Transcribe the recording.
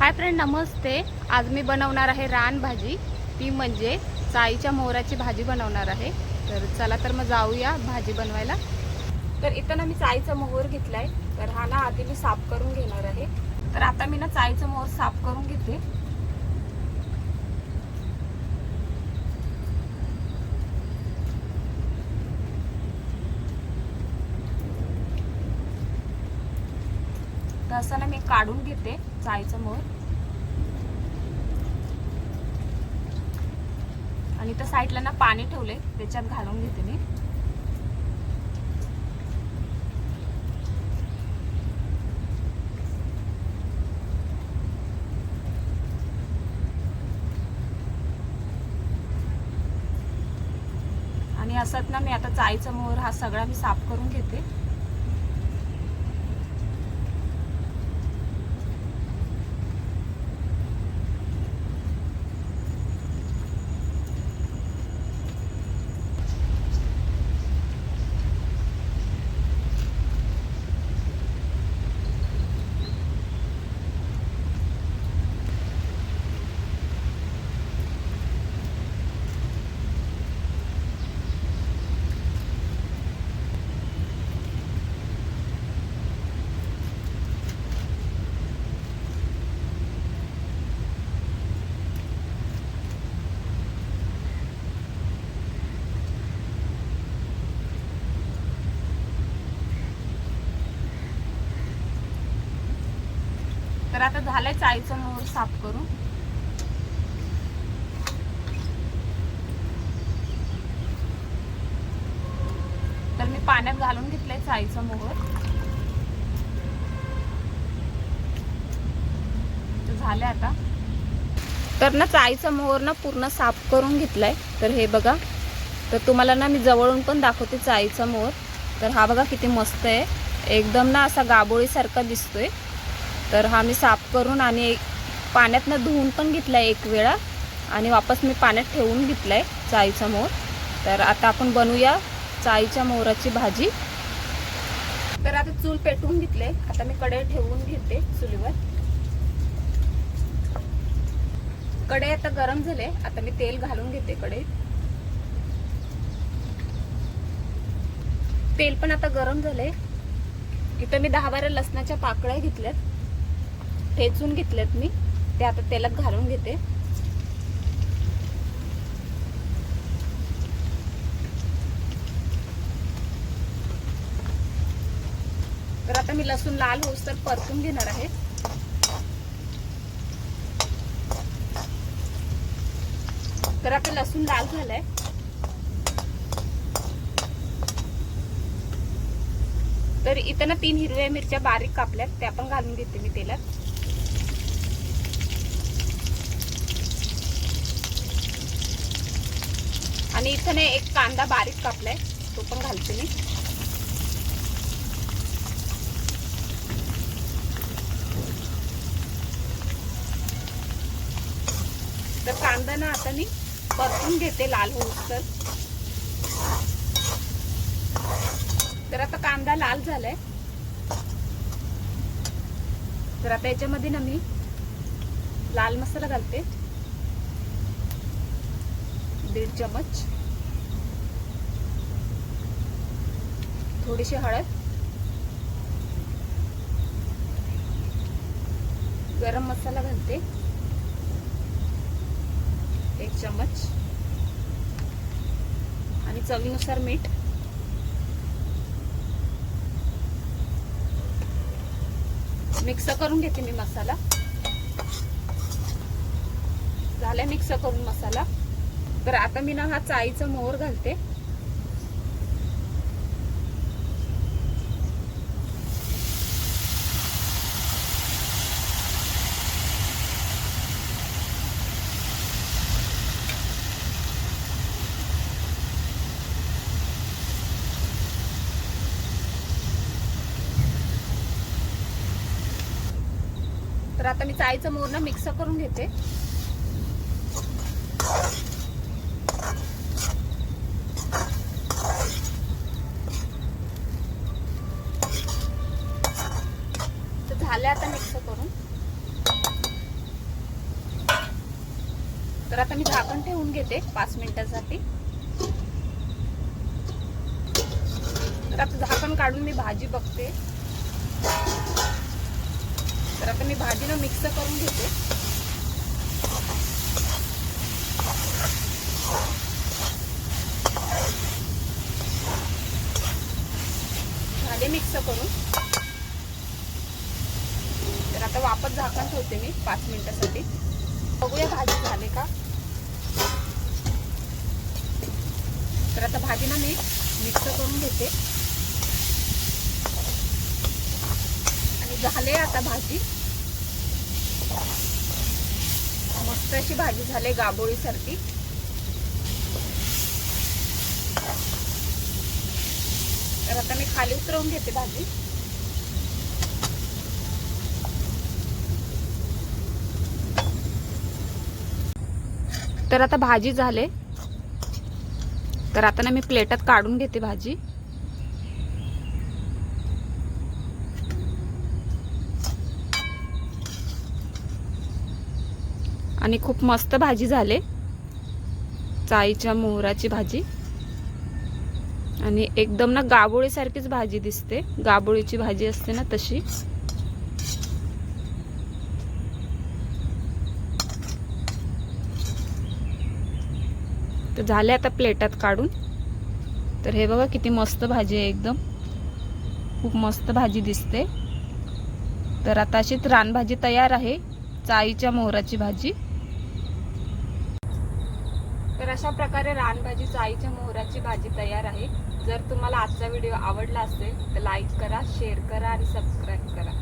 Hi friend नमस्ते. आज मी बनवणार आहे रान भाजी. ती म्हणजे चाईच्या मोहराची भाजी बनवणार आहे. तर चला तर मग जाऊया भाजी बनवायला. तर इथं ना मी चाईचा मोहर घेतलाय. तर हा ना आधी मी साफ करून घेणार आहे. तर आता मी ना चाईचा मोहर साफ करून घेते. तर असं ना मी काढून घेते चायचं मोर आणि त्या साईडला ना पाणी ठेवले त्याच्यात घालून घेते मी. आणि असत ना मी आता चायचा मोहर हा सगळा मी साफ करून घेते. तर आता झालंय चाळीचं मोहर साफ करून. तर मी पाण्यात घालून घेतलंय चाईचं मोहर. झालंय आता. तर ना चाईचा मोहर ना पूर्ण साफ करून घेतलाय. तर हे बघा. तर तुम्हाला ना मी जवळून पण दाखवते चाळीचा मोहर. तर हा बघा किती मस्त आहे. एकदम ना असा गाबोळीसारखा दिसतोय. तर हा मी साफ करून आणि एक पाण्यातनं धुवून पण घेतला आहे एक वेळा आणि वापस मी पाण्यात ठेवून घेतला आहे चाईचा मोर. तर आता आपण बनवूया चाईच्या मोहराची भाजी. तर आता चूल पेटवून घेतले आता मी कढई ठेवून घेते चुलीवर. कढई आता गरम झाले. आता मी तेल घालून घेते कढईत. तेल पण आता गरम झाले इथं मी दहा बारा लसणाच्या पाकळ्या घेतल्यात. ठेचून घेतलेत मी. ते आता तेलात घालून घेते. तर आता मी लसूण लाल होऊस तर परतून घेणार आहे. तर आता लसूण लाल झालाय. तर इथं ना तीन हिरव्या मिरच्या बारीक कापल्यात त्या पण घालून घेते मी तेलात. आणि इथं ना एक कांदा बारीक कापलाय. तो पण घालते मी. तर कांदा ना आता मी परतून घेते लाल होऊसर तर तर आता कांदा लाल झालाय. तर आता याच्यामध्ये ना मी लाल मसाला घालते. दीड चमच थोडीशी हळद. गरम मसाला घालते. एक चमच आणि चवीनुसार मीठ. मिक्स करून घेते मी मसाला. झालाय मिक्स करून मसाला. तर आता मी ना हा चाईचा मोहर घालते. तर आता मी चायचं मोर ना मिक्स करून घेते. झाले आता मिक्स करून. तर आता मी झाकण ठेवून घेते पाच मिनिटासाठी. तर आता झाकण काढून मी भाजी बघते. तर आता मी भाजीला मिक्स करून घेते. झाले मिक्स करून. तर आता वापस झाकण ठेवते मी पाच मिनिटासाठी. बघूया भाजी झाले का? तर आता भाजीला मी मिक्स करून घेते. झाले आता भाजी. मस्त अशी भाजी झाली गाबोळीसारखी तर आता मी खाली उतरवून घेते भाजी. तर आता भाजी झाले. तर आता ना मी प्लेटात काढून घेते भाजी. आणि खूप मस्त भाजी झाले. चाईच्या मोहराची भाजी. आणि एकदम ना गाबोळीसारखीच भाजी दिसते. गाबोळीची भाजी असते ना तशी. तर झाले आता प्लेटात काढून. तर हे बघा किती मस्त भाजी आहे एकदम. खूप मस्त भाजी दिसते. तर आता अशीच रानभाजी तयार आहे. चाईच्या मोहराची भाजी. तर अशा प्रकारे रानभाजी चाईच्या मोहराची भाजी तयार आहे. जर तुम्हाला आजचा व्हिडिओ आवडला असेल तर लाईक करा शेअर करा आणि सबस्क्राईब करा.